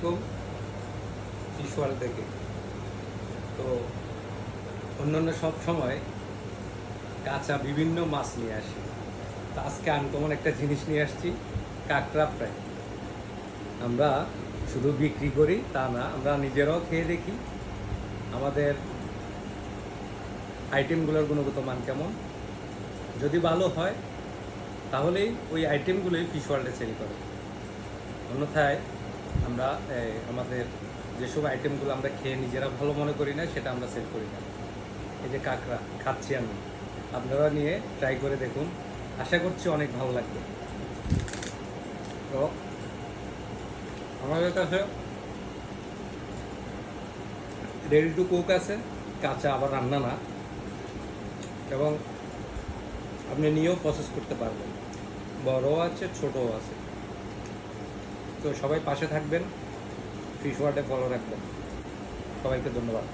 আলাইকুম ঈশ্বর থেকে তো অন্যান্য সব সময় কাঁচা বিভিন্ন মাছ নিয়ে আসি। তো আজকে আনকমন একটা জিনিস নিয়ে আসছি, কাঁকড়া ফ্রাই আমরা শুধু বিক্রি করি, তা না, আমরা নিজেরাও খেয়ে দেখি। আমাদের আইটেমগুলোর গুণগত মান কেমন? যদি ভালো হয়, তাহলেই ওই আইটেমগুলোই ফিশ ওয়ার্ল্ডে সেল করে। অন্যথায় আমরা আমাদের যেসব আইটেমগুলো আমরা খেয়ে নিজেরা ভালো মনে করি না, সেটা আমরা সেল করি না। এই যে কাঁকড়া, খাচ্ছি আমি। আপনারা নিয়ে ট্রাই করে দেখুন। আশা করছি অনেক ভালো লাগবে। তো, আমাদের কাছে রেডি টু কুক আছে, কাঁচা আবার রান্না না। এবং আপনি নিয়েও প্রসেস করতে পারবেন। বড়ও আছে, ছোটও আছে। তো সবাই পাশে থাকবেন ফিশ ওয়ার্ডে ফলো রাখবেন। সবাইকে ধন্যবাদ।